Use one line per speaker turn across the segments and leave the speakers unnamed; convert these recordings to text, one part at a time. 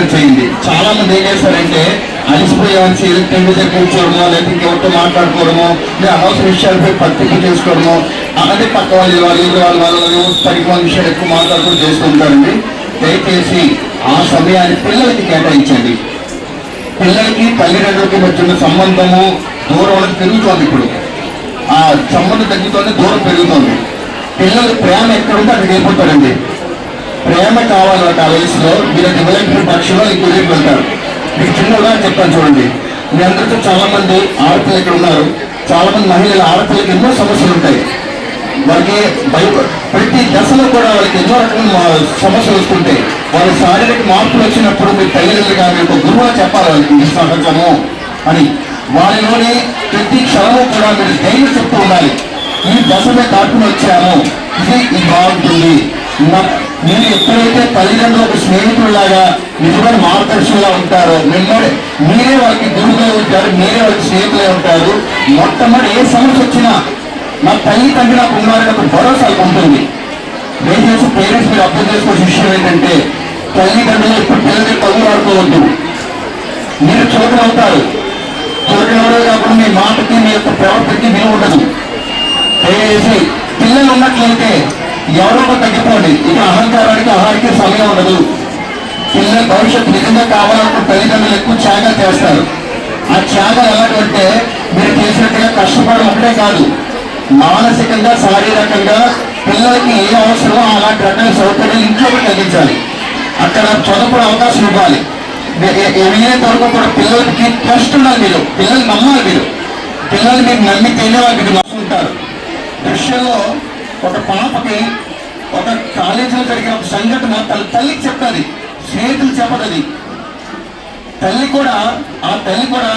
ప్రయత్నం చేయండి. చాలా మంది ఏం చేస్తారంటే అలసిపోయామని ఎలక్ట్రిక్ దగ్గర కూర్చోవడమో లేకపోతే ఇంకెవరితో మాట్లాడుకోవడమో లేదా అనవసర విషయాలపై పట్టింపు చేసుకోవడమో అదే పక్క వాళ్ళు వాళ్ళు వాళ్ళు వాళ్ళు పనికి విషయాలు ఎక్కువ మాట్లాడుకుని చేస్తుంటారండి దయచేసి ఆ సమయాన్ని పిల్లలకి కేటాయించండి. పిల్లలకి తల్లిదండ్రులకి మధ్య సంబంధము దూరం అనేది పెరుగుతోంది ఇప్పుడు. ఆ సంబంధం తగ్గుతోంది దూరం పెరుగుతోంది. పిల్లలు ప్రేమ ఎక్కడ ఉంటే అక్కడికి వెళ్ళిపోతారండి. ప్రేమ కావాలి ఆ వయసులో మీరు ఇవ్వలేని పక్షంలో ఇంకో దగ్గరికి వెళ్తారు. మీకు చిన్న ఉదాహరణ చెప్తాను చూడండి. మీ అందరితో చాలా మంది ఆడపిల్లలు ఇక్కడ ఉన్నారు. చాలా మంది మహిళలు ఆడపిల్లకి ఎన్నో సమస్యలు ఉంటాయి. వాళ్ళకి భయ ప్రతి దశలో కూడా వాళ్ళకి ఎన్నో రకమైన మా- సమస్యలు వస్తుంటాయి. వాళ్ళ శారీరక మార్పులు వచ్చినప్పుడు మీ తల్లిదండ్రులు కానీ ఒక గురువుగా చెప్పాలి వాళ్ళకి ఈ సహజము అని. వారిలోనే ప్రతి క్షణము కూడా మీరు ధైర్యం చెప్తూ ఉండాలి. ఈ దశమే దాటుకుని వచ్చాము ఇది ఈ బాగుంటుంది మీరు ఎప్పుడైతే తల్లిదండ్రులకు స్నేహితుల్లాగా నిజమైన మార్గదర్శనంగా ఉంటారో మిమ్మల్ని మీరే వాళ్ళకి గురువుగా ఉంటారు మీరే వాళ్ళకి స్నేహితులే ఉంటారు మొట్టమొదటి ఏ సమస్య వచ్చినా నా తల్లి తండ్రి నాకు ఉన్నారని ఒక భరోసా ఉంటుంది. దయచేసి పేరెంట్స్ మీరు అర్థం చేసుకోవాల్సిన విషయం ఏంటంటే తల్లిదండ్రులు ఎప్పుడు పిల్లలకి కళ్ళు ఆడుకోవద్దు మీరు చులకన అవుతారు. చులకన ఎవరో కాకుండా మీ మాటకి మీ యొక్క ప్రవర్తనకి విలువ ఉండదు. దయచేసి పిల్లలు ఉన్నట్లయితే ఎవరో తగ్గిపోండి. ఇక అహంకారానికి ఆహారానికి సమయం ఉండదు. పిల్లల భవిష్యత్తు నిజంగా కావాలనుకున్న తల్లిదండ్రులు ఎక్కువ త్యాగాలు చేస్తారు. ఆ త్యాగాలు ఎలాంటివంటే మీరు చేసినట్టుగా కష్టపడడం ఒకటే కాదు. మానసికంగా శారీరకంగా పిల్లలకి ఏ అవసరమో అలాంటి రకమైన సౌకర్యాలు ఇంట్లో కూడా కలిగించాలి. అక్కడ చదువుకునే అవకాశం ఇవ్వాలి. ఏ- ఏ- వరకు కూడా పిల్లలకి ట్రస్ట్ ఉండాలి మీరు. పిల్లలు నమ్మాలి మీరు. పిల్లల్ని మీరు నమ్మితేనే వాళ్ళు మీకు నమ్ముకుంటారు దృశ్యంలో ఒక పాపకి ఒక కాలేజీలో జరిగిన ఒక సంఘటన తన తల్లికి చెప్తుంది స్నేహితులు చెప్పదది తల్లి కూడా ఆ తల్లి కూడా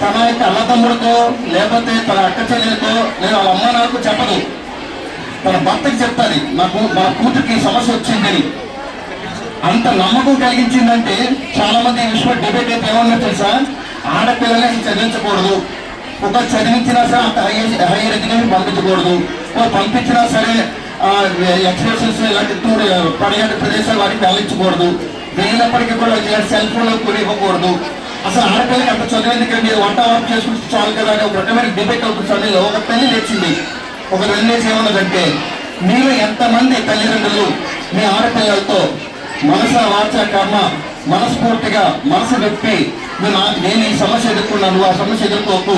తన యొక్క అన్నతమ్ముడితో లేకపోతే తన అక్క చెల్లెలతో లేదా వాళ్ళ అమ్మ నాకు చెప్పదు. తన భర్తకి చెప్తాది నాకు మా కూతురికి సమస్య వచ్చిందని అంత నమ్మకం కలిగించిందంటే చాలా మంది ఈ విషయంలో డిబేట్ అయితే ఏమన్నా తెలుసా? ఆడపిల్లలే చదివించకూడదు. ఒక చదివించినా సరే అంత హైయర్ హైయర్ ఎడ్యుకేషన్ పంపించకూడదు. ఒక పంపించినా సరే ఎక్స్ప్రెషన్స్ ఇలాంటి టూర్ పర్యాటక ప్రదేశాలు వారికి వెళ్ళించకూడదు. వెళ్ళినప్పటికీ కూడా సెల్ ఫోన్లో కూడా ఇవ్వకూడదు. అసలు ఆడపిల్లకి అంత చదువు మీరు వంట వర్క్ చేసుకుంటే చాలు కదా అని ఒక రకమైన డిబేట్ అవుతుంది చదివిలో ఒక తల్లి లేచింది. ఒక రెండేసి ఏమన్నదంటే మీరు ఎంతమంది తల్లిదండ్రులు మీ ఆడపిల్లలతో మనస వాచ కర్మ మనస్ఫూర్తిగా మనసు నొప్పి నేను ఈ సమస్య ఎదుర్కొన్నాను ఆ సమస్య ఎదుర్కోకు.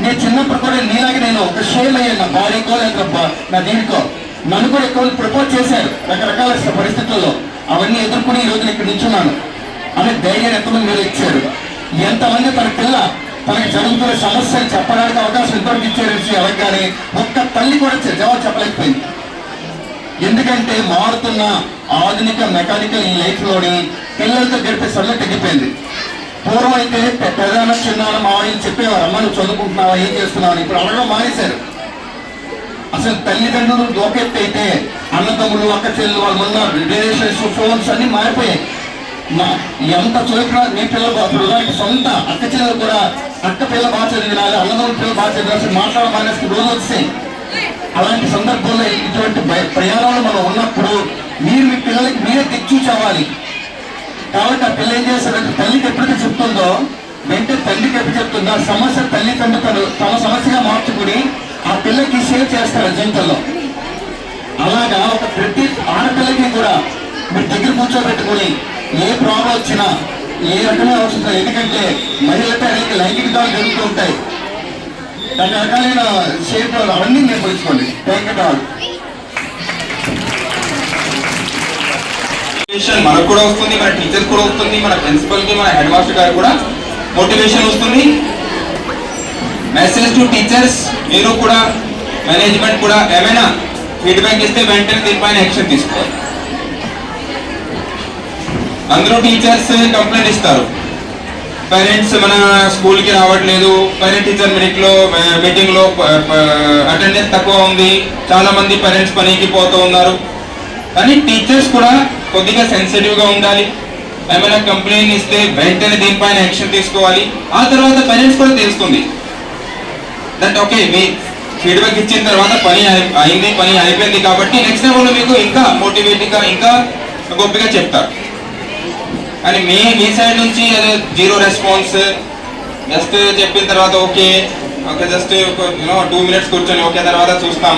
నేను చిన్నప్పుడు కూడా నీలాగే నేను ఒక షేమ్ అయ్యాను. నా భార్యకో లేదా నా దీనికో. నన్ను కూడా ఎక్కువ ప్రపోజ్ చేశారు రకరకాల పరిస్థితుల్లో. అవన్నీ ఎదుర్కొని ఈ రోజున ఇక్కడ నిల్చున్నాను అనే ధైర్యం ఎంతమంది మీరు ఇచ్చారు? ఎంతమంది తన పిల్ల తనకి జరుగుతున్న సమస్యలు చెప్పడానికి అవకాశం ఇంతవరకు ఇచ్చారు ఎవరికి కానీ ఒక్క తల్లి కూడా జవాబు చెప్పలేకపోయింది. ఎందుకంటే మారుతున్న ఆధునిక మెకానికల్ ఈ లైఫ్లోని పిల్లలతో గడిపే సమయం తగ్గిపోయింది. పూర్వం అయితే పెద్దదాన చిన్నాను చిన్నాన చెప్పేవారు అమ్మ నువ్వు చదువుకుంటున్నావా? ఏం చేస్తున్నావు? ఇప్పుడు అడగడం మానేశారు. అసలు తల్లిదండ్రులు దోకెత్తి అయితే అన్నదమ్ములు అక్క చెల్లెలు వాళ్ళు ఉన్న రిలేషన్స్ ఫోన్స్ అన్ని మారిపోయాయి. మా ఎంత చదువుకున్నా మీ పిల్లలు బా- సొంత అక్క చెల్లెలు కూడా అక్క పిల్ల బాగా చదివినాలి అన్నదమ్ముల పిల్లలు బాగా చదివినాల్సి మాట్లాడ మాట్లాడడం మానేస్తే రోజు వచ్చాయి అలాంటి సందర్భంలో ఇటువంటి భయ- మనం ఉన్నప్పుడు మీరు మీ పిల్లలకి మీరే తెచ్చి చావాలి కాబట్టి ఆ పిల్ల ఏం చేస్తారంటే తల్లికి ఎప్పుడైతే చెప్తుందో వెంటనే తల్లికి ఎప్పుడు చెప్తుందో ఆ సమస్య తల్లి తండ్రి తను తమ సమస్యగా మార్చుకుని ఆ పిల్లకి సేవ్ చేస్తారు జీవితంలో అలాగా ఒక ప్రతి ఆడపిల్లకి కూడా మీరు దగ్గర కూర్చోబెట్టుకుని ఏ ప్రాబ్లం వచ్చినా ఏ రకమైన అవసరం ఎందుకంటే మహిళలపై అనేక లైంగిక దాడులు జరుగుతూ ఉంటాయి. రకరకాలైన షేప్ అవన్నీ మీరు తెలుసుకోండి థ్యాంక్ యూ
మోటివేషన్ మనకు కూడా వస్తుంది మన టీచర్స్ కూడా వస్తుంది మన ప్రిన్సిపల్కి మన హెడ్ మాస్టర్ గారు కూడా మోటివేషన్ వస్తుంది. మెసేజ్ టు టీచర్స్ మీరు కూడా మేనేజ్మెంట్ కూడా ఏమైనా ఫీడ్బ్యాక్ ఇస్తే వెంటనే దీనిపైన యాక్షన్ తీసుకోవాలి. అందరూ టీచర్స్ కంప్లైంట్ ఇస్తారు. పేరెంట్స్ మన స్కూల్కి రావట్లేదు పేరెంట్ టీచర్ మీటింగ్లో మీటింగ్లో అటెండెన్స్ తక్కువ ఉంది చాలా మంది పేరెంట్స్ పనికి పోతూ ఉన్నారు. కానీ టీచర్స్ కూడా కొద్దిగా సెన్సిటివ్గా ఉండాలి. ఏమైనా కంప్లైంట్ ఇస్తే వెంటనే దీనిపైన యాక్షన్ తీసుకోవాలి. ఆ తర్వాత పేరెంట్స్ కూడా తెలుస్తుంది. దట్ ఓకే మీ ఫీడ్బ్యాక్ ఇచ్చిన తర్వాత పని అయింది పని అయిపోయింది కాబట్టి నెక్స్ట్ టైం వాళ్ళు మీకు ఇంకా మోటివేటింగ్గా ఇంకా గొప్పగా చెప్తారు. అని మీ మీ సైడ్ నుంచి అదే జీరో రెస్పాన్స్ జస్ట్ చెప్పిన తర్వాత okay okay just you know two minutes కూర్చొని ఓకే తర్వాత చూస్తాం.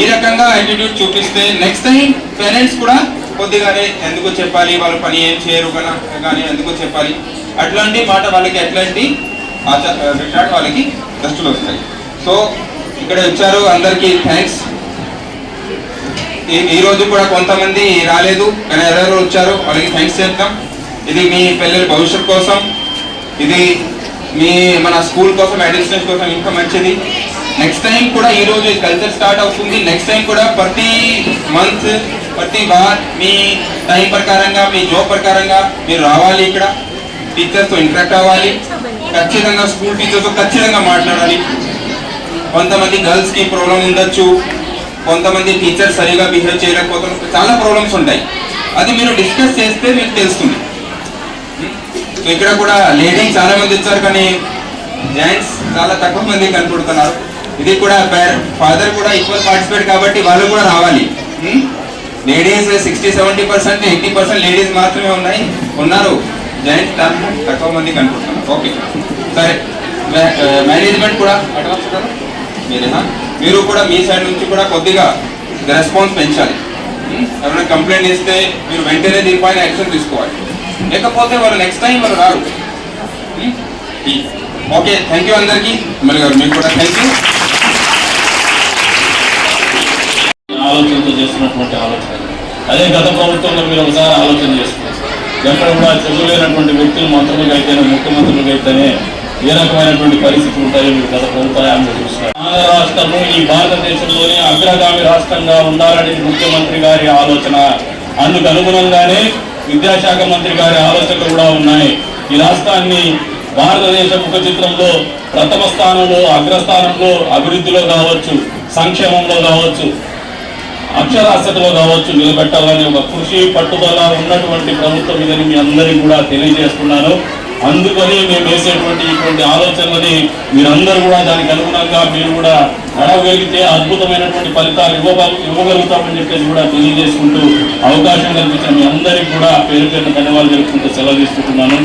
ఈ రకంగా యాటిట్యూడ్ చూపిస్తే నెక్స్ట్ టైం పేరెంట్స్ కూడా కొద్దిగానే ఎందుకు చెప్పాలి వాళ్ళు పని ఏం చేయరు కదా కానీ ఎందుకు చెప్పాలి. అట్లాంటి మాట వాళ్ళకి ఎట్లాంటి రిటార్ట్ వాళ్ళకి దృష్టిలో వస్తాయి. సో ఇక్కడ వచ్చారు అందరికీ థ్యాంక్స్ ఈ రోజు కూడా కొంతమంది రాలేదు కానీ ఎవరెవరు వచ్చారు వాళ్ళకి థ్యాంక్స్ చెప్తాం. ఇది మీ పిల్లల భవిష్యత్ కోసం ఇది మీ మన స్కూల్ కోసం అడిషనల్స్ కోసం ఇంకా మంచిది. నెక్స్ట్ టైం కూడా ఈ రోజు కల్చర్ స్టార్ట్ అవుతుంది. నెక్స్ట్ టైం కూడా ప్రతి మంత్ ప్రతి వార్ మీ టైం ప్రకారంగా మీ జాబ్ ప్రకారంగా మీరు రావాలి ఇక్కడ. టీచర్స్తో ఇంటరాక్ట్ అవ్వాలి. ఖచ్చితంగా స్కూల్ టీచర్స్తో ఖచ్చితంగా మాట్లాడాలి. కొంతమంది గర్ల్స్కి ప్రాబ్లం ఉండొచ్చు. కొంతమంది టీచర్స్ సరిగా బిహేవ్ చేయలేకపోతున్నారు. చాలా ప్రాబ్లమ్స్ ఉంటాయి. అది మీరు డిస్కస్ చేస్తే మీకు తెలుస్తుంది. Hmm? సో ఇక్కడ కూడా లేడీస్ చాలా మంది వచ్చారు కానీ జెంట్స్ చాలా తక్కువ మంది కనపడుతున్నారు. ఇది కూడా ఫాదర్ కూడా ఈక్వల్ పార్టిసిపేట్ కాబట్టి వాళ్ళు కూడా రావాలి. Ladies sixty seventy percent eighty percent ladies మాత్రమే ఉన్నాయి. ఉన్నారు. జెంట్స్ తక్కువ మంది కనపడుతున్నారు ఓకే సరే. మేనేజ్మెంట్ కూడా అడ్వాన్స్ మీరేనా? మీరు కూడా మీ సైడ్ నుంచి కూడా కొద్దిగా రెస్పాన్స్ పెంచాలి. ఉం? ఎవరైనా కంప్లైంట్ ఇస్తే మీరు వెంటనే దీనిపైన యాక్షన్ తీసుకోవాలి. లేకపోతే వాళ్ళు నెక్స్ట్ టైం వాళ్ళు రారు. ఓకే థ్యాంక్ యూ అందరికీ. ఎమ్మెల్యే గారు మీకు కూడా థ్యాంక్ యూ
ఆలోచనతో చేస్తున్నటువంటి ఆలోచన. అదే గత ప్రభుత్వంలో మీరు ఒకసారి ఆలోచన చేసుకున్నారు ఎక్కడ కూడా చదువులేనటువంటి వ్యక్తులు మంత్రులుగా అయితేనే ముఖ్యమంత్రులుగా అయితేనే ఏ రకమైనటువంటి పరిస్థితులు ఉంటాయో మీరు గత ప్రభుత్వాన్ని చూస్తారు ఆంధ్ర రాష్ట్రము ఈ భారతదేశంలోనే అగ్రగామి రాష్ట్రంగా ఉండాలనేది ముఖ్యమంత్రి గారి ఆలోచన. అందుకు అనుగుణంగానే విద్యాశాఖ మంత్రి గారి ఆలోచనలు కూడా ఉన్నాయి. ఈ రాష్ట్రాన్ని భారతదేశ ముఖ చిత్రంలో ప్రథమ స్థానంలో అగ్రస్థానంలో అభివృద్ధిలో కావచ్చు సంక్షేమంలో కావచ్చు అక్షరాస్యతలో కావచ్చు నిలబెట్టాలని ఒక కృషి పట్టుదల ఉన్నటువంటి ప్రభుత్వం ఇదని మీ అందరికీ కూడా తెలియజేస్తున్నాను. అందుకని మేము వేసేటువంటి ఇటువంటి ఆలోచనలని మీరందరూ కూడా దానికి అనుగుణంగా మీరు కూడా నడవగలిగితే అద్భుతమైనటువంటి ఫలితాలు ఇవ్వ ఇవ్వగలుగుతామని చెప్పేసి కూడా తెలియజేసుకుంటూ అవకాశం కల్పించిన మీ అందరికీ కూడా పేరు పేరున ధన్యవాదాలు తెలుపుకుంటూ సెలవు తీసుకుంటున్నాను.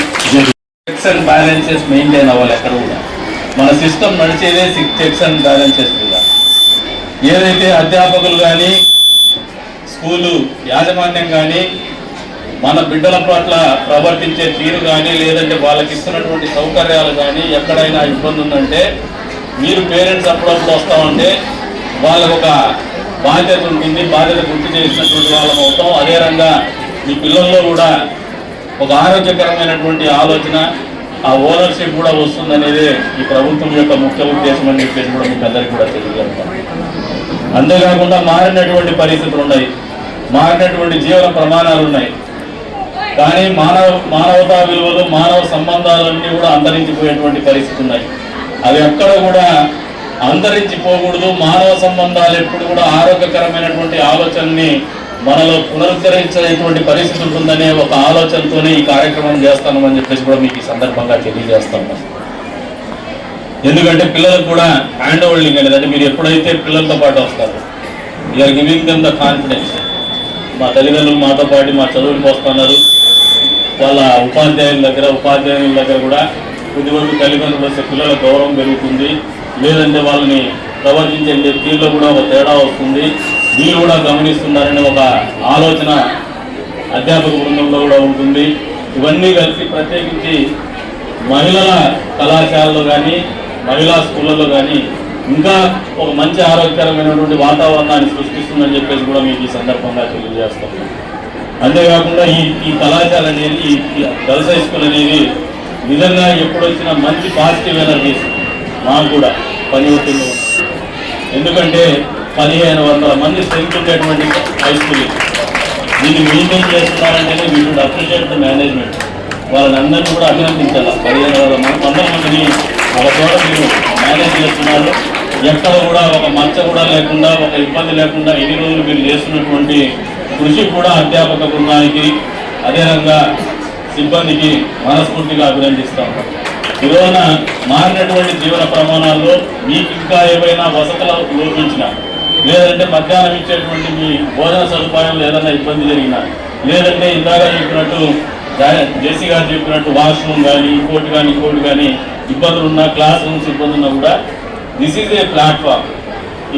చెక్స్ అండ్ బ్యాలెన్సెస్ మెయింటైన్ అవ్వాలి ఎక్కడ కూడా. మన సిస్టమ్ నడిచేదే చెక్స్ అండ్ బ్యాలెన్సెస్ మీద ఏదైతే అధ్యాపకులు కానీ స్కూలు యాజమాన్యం కానీ మన బిడ్డల పట్ల ప్రవర్తించే తీరు కానీ లేదంటే వాళ్ళకి ఇస్తున్నటువంటి సౌకర్యాలు కానీ ఎక్కడైనా ఇబ్బంది ఉందంటే మీరు పేరెంట్స్ అప్పుడప్పుడు వస్తామంటే వాళ్ళకు ఒక బాధ్యత ఉంటుంది బాధ్యత గుర్తు చేసినటువంటి వాళ్ళం అవుతాం. అదే మీ పిల్లల్లో కూడా ఒక ఆరోగ్యకరమైనటువంటి ఆలోచన ఆ ఓనర్షిప్ కూడా వస్తుందనేదే ఈ ప్రభుత్వం యొక్క ముఖ్య ఉద్దేశం అని చెప్పేసి కూడా మీకు అందరికీ కూడా తెలియజేస్తాం అంతేకాకుండా మారినటువంటి పరిస్థితులు ఉన్నాయి. మారినటువంటి జీవన ప్రమాణాలు ఉన్నాయి. కానీ మానవ మానవతా విలువలు మానవ సంబంధాలన్నీ కూడా అంతరించిపోయేటువంటి పరిస్థితి ఉన్నాయి. అవి ఎక్కడ కూడా అంతరించిపోకూడదు. మానవ సంబంధాలు ఎప్పుడు కూడా ఆరోగ్యకరమైనటువంటి ఆలోచనని మనలో పునరుద్ధరించేటువంటి పరిస్థితి ఉంటుందనే ఒక ఆలోచనతోనే ఈ కార్యక్రమం చేస్తామని చెప్పేసి కూడా మీకు ఈ సందర్భంగా తెలియజేస్తాము ఎందుకంటే పిల్లలకు కూడా హ్యాండ్ హోల్డింగ్ అనేది అంటే మీరు ఎప్పుడైతే పిల్లలతో పాటు వస్తారు you are giving them the confidence మా తల్లిదండ్రులు మాతో పాటు మా చదువులకు వస్తున్నారు. వాళ్ళ ఉపాధ్యాయుల దగ్గర ఉపాధ్యాయుల దగ్గర కూడా కొద్ది వరకు తల్లిదండ్రులు వస్తే పిల్లల గౌరవం పెరుగుతుంది. లేదంటే వాళ్ళని ప్రవర్తించే తీరులో కూడా ఒక తేడా వస్తుంది. వీళ్ళు కూడా గమనిస్తున్నారనే ఒక ఆలోచన అధ్యాపక బృందంలో కూడా ఉంటుంది. ఇవన్నీ కలిసి ప్రత్యేకించి మహిళల కళాశాలలో కానీ మహిళా స్కూళ్ళలో కానీ ఇంకా ఒక మంచి ఆరోగ్యకరమైనటువంటి వాతావరణాన్ని సృష్టిస్తుందని చెప్పేసి కూడా మీకు ఈ సందర్భంగా తెలియజేస్తాం. అంతేకాకుండా ఈ ఈ కళాశాల అనేది ఈ గర్ల్స్ హై స్కూల్ అనేది నిజంగా ఎప్పుడొచ్చినా మంచి పాజిటివ్ ఎనర్జీస్ మాకు కూడా పని ఒత్తిడి ఎందుకంటే పదిహేను వందల మంది స్ట్రెంత్ ఉండేటువంటి హై స్కూల్ దీన్ని మెయింటైన్ చేస్తున్నారంటేనే వీళ్ళు అప్రిషియేట్ ద మేనేజ్మెంట్ వాళ్ళని అందరినీ కూడా అభినందించాలి? పదిహేను వందల మంది వందల మందిని ఒక చోట మీరు మేనేజ్ చేస్తున్నారు. ఎక్కడ కూడా ఒక మచ్చ కూడా లేకుండా ఒక ఇబ్బంది లేకుండా ఎన్ని రోజులు మీరు చేస్తున్నటువంటి కృషి కూడా అధ్యాపక బృందానికి అదే సిబ్బందికి మనస్ఫూర్తిగా అభినందిస్తాం ఈ రోజున మారినటువంటి జీవన ప్రమాణాల్లో మీకు ఇంకా ఏవైనా వసతులు లోపించిన లేదంటే మధ్యాహ్నం ఇచ్చేటువంటి మీ భోజన సదుపాయం ఏదైనా ఇబ్బంది జరిగినా లేదంటే ఇందాక చెప్పినట్టు జేసీ గారు చెప్పినట్టు వాష్రూమ్ కానీ ఇంకోటి కానీ ఇంకోటి కానీ ఇబ్బందులు ఉన్నా క్లాస్ రూమ్స్ ఇబ్బంది ఉన్నా కూడా దిస్ ఈజ్ ఏ ప్లాట్ఫామ్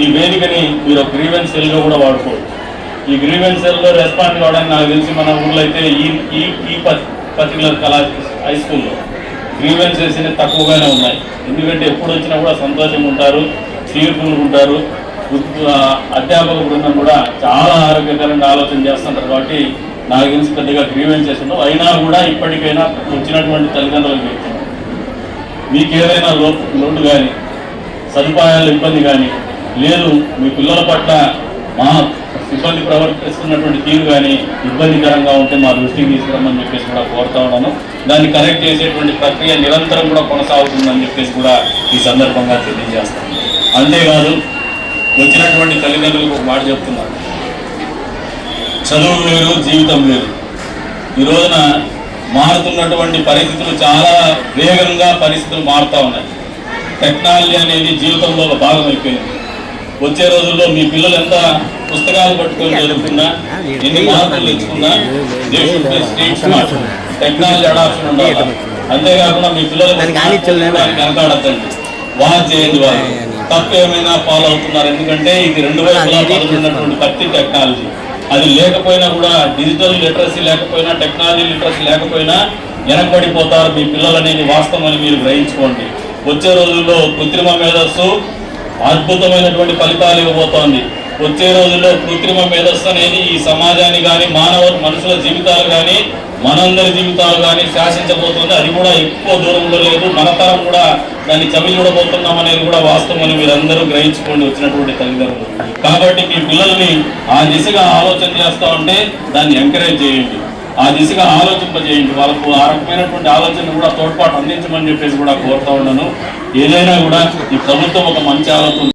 ఈ వేదికని మీరు ఒక గ్రీవెన్స్ సెల్గా కూడా వాడుకోవచ్చు. ఈ గ్రీవెన్స్ సెల్లో రెస్పాండ్ కావడానికి నాకు తెలిసి మన ఊర్లో అయితే ఈ ఈ ఈ పర్టికులర్ కళా హై స్కూల్లో గ్రీవెన్సెస్ అనేవి తక్కువగానే ఉన్నాయి. ఎందుకంటే ఎప్పుడు వచ్చినా కూడా సంతోషంగా ఉంటారు చీర్పులు ఉంటారు. అధ్యాపక బృందం కూడా చాలా ఆరోగ్యకరంగా ఆలోచన చేస్తుంటారు. కాబట్టి నాకు తెలిసి పెద్దగా గ్రీవెన్స్ ఉండవు అయినా కూడా ఇప్పటికైనా వచ్చినటువంటి తల్లిదండ్రులకు చెప్తున్నాను మీకు ఏదైనా లో లోటు కానీ సదుపాయాల ఇబ్బంది కానీ లేదు మీ పిల్లల పట్ల మా సిబ్బంది ప్రవర్తిస్తున్నటువంటి తీరు కానీ ఇబ్బందికరంగా ఉంటే మా దృష్టికి తీసుకురమ్మని చెప్పేసి కూడా కోరుతా ఉన్నాను. దాన్ని కరెక్ట్ చేసేటువంటి ప్రక్రియ నిరంతరం కూడా కొనసాగుతుందని చెప్పేసి కూడా ఈ సందర్భంగా తెలియజేస్తాను. అంతేకాదు వచ్చినటువంటి తల్లిదండ్రులకు ఒక మాట చెప్తున్నాను చదువు వేరు జీవితం వేరు ఈ రోజున మారుతున్నటువంటి పరిస్థితులు చాలా వేగంగా పరిస్థితులు మారుతూ ఉన్నాయి. టెక్నాలజీ అనేది జీవితంలో ఒక భాగం అయిపోయింది. వచ్చే రోజుల్లో మీ పిల్లలు ఎంత పుస్తకాలు పట్టుకొని చదువుకున్నా ఎన్ని మార్కులు తెచ్చుకున్నా. టెక్నాలజీ అడాప్షన్ ఉండాలి? అంతేకాకుండా మీ పిల్లలు వెనకాడద్దండి. వాచ్ చేయండి వాళ్ళు తప్పు ఏమైనా ఫాలో అవుతున్నారు? ఎందుకంటే ఇది రెండు వైపులా పదులున్నటువంటి కత్తి టెక్నాలజీ. అది లేకపోయినా కూడా డిజిటల్ లిటరసీ లేకపోయినా టెక్నాలజీ లిటరసీ లేకపోయినా వెనకబడిపోతారు మీ పిల్లలు అనేది వాస్తవం అని మీరు గ్రహించుకోండి. వచ్చే రోజుల్లో కృత్రిమ మేధస్సు అద్భుతమైనటువంటి ఫలితాలు ఇవ్వబోతోంది. వచ్చే రోజుల్లో కృత్రిమ మేధస్సు అనేది ఈ సమాజాన్ని కానీ మానవ మనుషుల జీవితాలు కానీ మనందరి జీవితాలు కానీ శాసించబోతుంది. అది కూడా ఎక్కువ దూరంలో లేదు. మన తరం కూడా దాన్ని చవి చూడబోతున్నాం అనేది కూడా వాస్తవం అని మీరందరూ గ్రహించుకోండి వచ్చినటువంటి తల్లిదండ్రులు. కాబట్టి మీ పిల్లల్ని ఆ దిశగా ఆలోచన చేస్తూ ఉంటే దాన్ని ఎంకరేజ్ చేయండి. ఆ దిశగా ఆలోచింపజేయండి. వాళ్ళకు ఆ రకమైనటువంటి ఆలోచన కూడా తోడ్పాటు అందించమని చెప్పేసి కూడా కోరుతా ఉన్నాను. ఏదైనా కూడా ఈ ప్రభుత్వం ఒక మంచి ఆలోచన